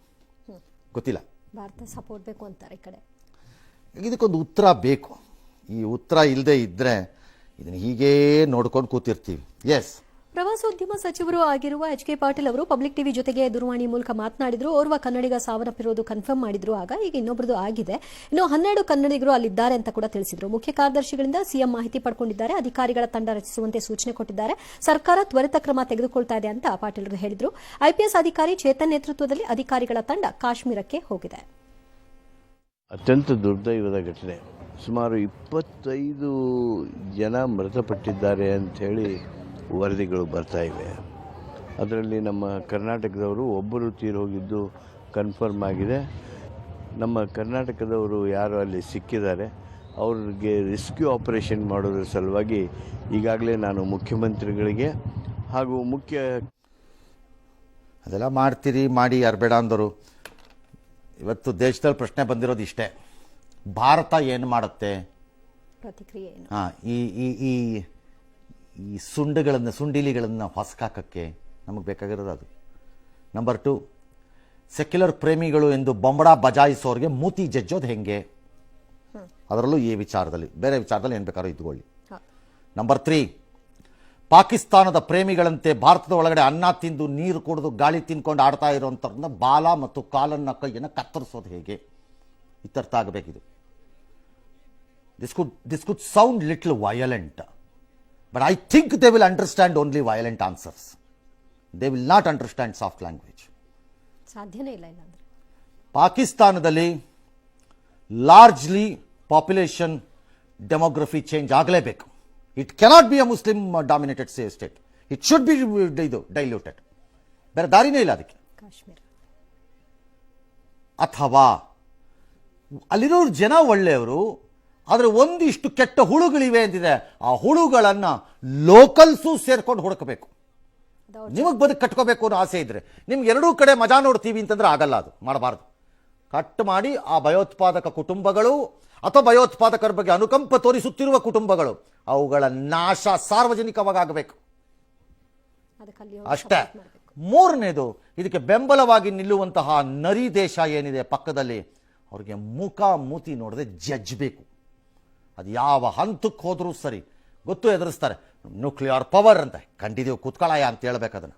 ಗೊತ್ತಿಲ್ಲ. ಭಾರತ ಸಪೋರ್ಟ್ ಬೇಕು ಅಂತಾರೆ ಈ ಕಡೆ. ಇದಕ್ಕೊಂದು ಉತ್ತರ ಬೇಕು. ಈ ಉತ್ತರ ಇಲ್ಲದೆ ಇದ್ದರೆ ಇದನ್ನು ಹೀಗೇ ನೋಡ್ಕೊಂಡು ಕೂತಿರ್ತೀವಿ. ಎಸ್ ಪ್ರವಾಸೋದ್ಯಮ ಸಚಿವರು ಆಗಿರುವ ಎಚ್ ಕೆ ಪಾಟೀಲ್ ಅವರು ಪಬ್ಲಿಕ್ ಟಿವಿ ಜೊತೆಗೆ ದೂರವಾಣಿ ಮೂಲಕ ಮಾತನಾಡಿದ್ರು. ಓರ್ವ ಕನ್ನಡಿಗ ಸಾವನ್ನಪ್ಪಿರೋದು ಕನ್ಫರ್ಮ್ ಮಾಡಿದ್ರು. ಆಗ ಈಗ ಇನ್ನೊಬ್ಬರದು ಆಗಿದೆ. ಇನ್ನು ಹನ್ನೆರಡು ಕನ್ನಡಿಗರು ಅಲ್ಲಿದ್ದಾರೆ ಅಂತ ಕೂಡ ತಿಳಿಸಿದ್ರು. ಮುಖ್ಯ ಕಾರ್ಯದರ್ಶಿಗಳಿಂದ ಸಿಎಂ ಮಾಹಿತಿ ಪಡ್ಕೊಂಡಿದ್ದಾರೆ. ಅಧಿಕಾರಿಗಳ ತಂಡ ರಚಿಸುವಂತೆ ಸೂಚನೆ ಕೊಟ್ಟಿದ್ದಾರೆ. ಸರ್ಕಾರ ತ್ವರಿತ ಕ್ರಮ ತೆಗೆದುಕೊಳ್ತಾ ಇದೆ ಅಂತ ಪಾಟೀಲರು ಹೇಳಿದ್ರು. ಐಪಿಎಸ್ ಅಧಿಕಾರಿ ಚೇತನ್ ನೇತೃತ್ವದಲ್ಲಿ ಅಧಿಕಾರಿಗಳ ತಂಡ ಕಾಶ್ಮೀರಕ್ಕೆ ಹೋಗಿದೆ. ಅತ್ಯಂತ ದುರ್ದೈವದ ಘಟನೆ. ಸುಮಾರು ಇಪ್ಪತ್ತೈದು ಜನ ಮೃತಪಟ್ಟಿದ್ದಾರೆ ಅಂಥೇಳಿ ವರದಿಗಳು ಬರ್ತಾ ಇವೆ. ಅದರಲ್ಲಿ ನಮ್ಮ ಕರ್ನಾಟಕದವರು ಒಬ್ಬರು ತೀರಿ ಹೋಗಿದ್ದು ಕನ್ಫರ್ಮ್ ಆಗಿದೆ. ನಮ್ಮ ಕರ್ನಾಟಕದವರು ಯಾರು ಅಲ್ಲಿ ಸಿಕ್ಕಿದ್ದಾರೆ ಅವ್ರಿಗೆ ರೆಸ್ಕ್ಯೂ ಆಪರೇಷನ್ ಮಾಡೋದ್ರ ಸಲುವಾಗಿ ಈಗಾಗಲೇ ನಾನು ಮುಖ್ಯಮಂತ್ರಿಗಳಿಗೆ ಹಾಗೂ ಮುಖ್ಯ ಅದೆಲ್ಲ ಮಾಡ್ತೀರಿ ಮಾಡಿ ಯಾರು ಬೇಡ ಅಂದರು. ಇವತ್ತು ದೇಶದಲ್ಲಿ ಪ್ರಶ್ನೆ ಬಂದಿರೋದು ಇಷ್ಟೇ. ಭಾರತ ಏನು ಮಾಡುತ್ತೆ? ಪ್ರತಿಕ್ರಿಯೆ ಏನು? ಹಾಂ ಈ ಈ ಈ ಸುಂಡಗಳನ್ನು ಸುಂಡಿಲಿಗಳನ್ನು ಹೊಸಕಾಕಕ್ಕೆ ನಮಗೆ ಬೇಕಾಗಿರೋದು ಅದು. ನಂಬರ್ ಟು ಸೆಕ್ಯುಲರ್ ಪ್ರೇಮಿಗಳು ಎಂದು ಬೊಂಬಡ ಬಜಾಯಿಸೋರಿಗೆ ಮೂತಿ ಜಜ್ಜೋದು ಹೆಂಗೆ? ಅದರಲ್ಲೂ ಈ ವಿಚಾರದಲ್ಲಿ ಬೇರೆ ವಿಚಾರದಲ್ಲಿ ಏನು ಬೇಕಾದ್ರೂ ಇದ್ಕೊಳ್ಳಿ. ನಂಬರ್ ತ್ರೀ ಪಾಕಿಸ್ತಾನದ ಪ್ರೇಮಿಗಳಂತೆ ಭಾರತದ ಒಳಗಡೆ ಅನ್ನ ತಿಂದು ನೀರು ಕುಡಿದು ಗಾಳಿ ತಿನ್ಕೊಂಡು ಆಡ್ತಾ ಇರೋವಂಥವ್ರನ್ನ ಬಾಲ ಮತ್ತು ಕಾಲನ್ನ ಕೈಯನ್ನು ಕತ್ತರಿಸೋದು ಹೇಗೆ? ಇತ್ಯರ್ಥ ಆಗಬೇಕಿದು. This could this could sound little violent but I think they will understand only violent answers they will not understand soft language ಸಾಧ್ಯನೇ ಇಲ್ಲ ಇಲ್ಲಾಂದ್ರೆ. ಪಾಕಿಸ್ತಾನದಲ್ಲಿ ಲಾರ್ಜ್ಲಿ ಪಾಪ್ಯುಲೇಷನ್ ಡೆಮೋಗ್ರಫಿ ಚೇಂಜ್ ಆಗಲೇಬೇಕು. It cannot be a Muslim dominated state it should be ಇದು diluted ಬೇರೆ ದಾರಿನೇ ಇಲ್ಲ ಅದಕ್ಕೆ. ಕಾಶ್ಮೀರ. ಅಥವಾ ಅಲ್ಲಿರೋ ಜನ ಒಳ್ಳೆಯವರು ಆದರೆ ಒಂದಿಷ್ಟು ಕೆಟ್ಟ ಹುಳುಗಳಿವೆ ಅಂತಿದೆ. ಆ ಹುಳುಗಳನ್ನು ಲೋಕಲ್ಸು ಸೇರ್ಕೊಂಡು ಹುಡುಕಬೇಕು. ನಿಮಗೆ ಬದುಕು ಕಟ್ಕೋಬೇಕು ಅನ್ನೋ ಆಸೆ ಇದ್ರೆ ನಿಮ್ಗೆ ಎರಡೂ ಕಡೆ ಮಜಾ ನೋಡ್ತೀವಿ ಅಂತಂದ್ರೆ ಆಗಲ್ಲ ಅದು ಮಾಡಬಾರ್ದು. ಕಟ್ ಮಾಡಿ ಆ ಭಯೋತ್ಪಾದಕ ಕುಟುಂಬಗಳು ಅಥವಾ ಭಯೋತ್ಪಾದಕರ ಬಗ್ಗೆ ಅನುಕಂಪ ತೋರಿಸುತ್ತಿರುವ ಕುಟುಂಬಗಳು ಅವುಗಳ ನಾಶ ಸಾರ್ವಜನಿಕವಾಗಿ ಆಗಬೇಕು ಅಷ್ಟೇ. ಮೂರನೇದು ಇದಕ್ಕೆ ಬೆಂಬಲವಾಗಿ ನಿಲ್ಲುವಂತಹ ನರಿ ದೇಶ ಏನಿದೆ ಪಕ್ಕದಲ್ಲಿ ಅವ್ರಿಗೆ ಮುಖ ಮೂತಿ ನೋಡದೆ ಜಜ್ಬೇಕು ಅದು ಯಾವ ಹಂತಕ್ಕೆ ಹೋದರೂ ಸರಿ ಗೊತ್ತು ಎದುರಿಸ್ತಾರೆ ನ್ಯೂಕ್ಲಿಯರ್ ಪವರ್ ಅಂತ. ಕಂಡಿದೀವಿ ಕೂತ್ಕೊಳ್ಳಾಯ ಅಂತ ಹೇಳ್ಬೇಕು ಅದನ್ನು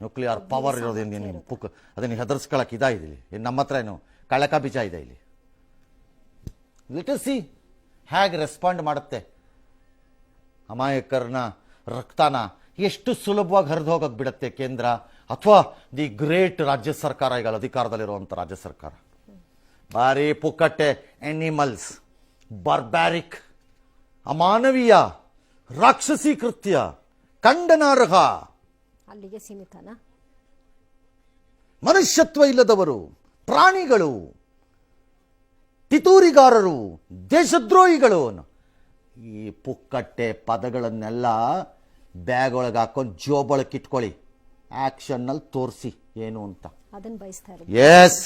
ನ್ಯೂಕ್ಲಿಯರ್ ಪವರ್ ಇರೋದೇನು ನಿಮ್ಮ ಪುಕ್ ಅದನ್ನು ಹೆದರ್ಸ್ಕೊಳಕ್ಕೆ ಇದಾ ಇಲ್ಲಿ? ನಮ್ಮ ಹತ್ರ ಏನು ಕಳಕ ಬೀಜ ಇದೆ ಇಲ್ಲಿ? ಲಿಟ್ ಸಿ ಹೇಗೆ ರೆಸ್ಪಾಂಡ್ ಮಾಡುತ್ತೆ. ಅಮಾಯಕರನ್ನ ರಕ್ತನ ಎಷ್ಟು ಸುಲಭವಾಗಿ ಹರಿದು ಹೋಗಕ್ಕೆ ಬಿಡುತ್ತೆ ಕೇಂದ್ರ ಅಥವಾ ದಿ ಗ್ರೇಟ್ ರಾಜ್ಯ ಸರ್ಕಾರ ಈಗ ಅಧಿಕಾರದಲ್ಲಿರುವಂಥ ರಾಜ್ಯ ಸರ್ಕಾರ. ಭಾರಿ ಪುಕ್ಕಟ್ಟೆ ಎನಿಮಲ್ಸ್ ಬಾರ್ಬ್ಯಾರಿಕ್ ಅಮಾನವೀಯ ರಾಕ್ಷಸಿ ಕೃತ್ಯ ಖಂಡನಾರ್ಹ ಅಲ್ಲಿಗೆ ಸೀಮಿತನ? ಮನುಷ್ಯತ್ವ ಇಲ್ಲದವರು ಪ್ರಾಣಿಗಳು ಪಿತೂರಿಗಾರರು ದೇಶದ್ರೋಹಿಗಳು. ಈ ಪುಕ್ಕಟ್ಟೆ ಪದಗಳನ್ನೆಲ್ಲ ಬ್ಯಾಗ್ ಒಳಗೆ ಹಾಕೊಂಡು ಜೋಬೊಳಕ್ಕೆ ಇಟ್ಕೊಳ್ಳಿ. ಆ್ಯಕ್ಷನ್ನಲ್ಲಿ ತೋರಿಸಿ ಏನು ಅಂತ. ಅದನ್ನು ಬಯಸ್ತಾರೆ ಎಸ್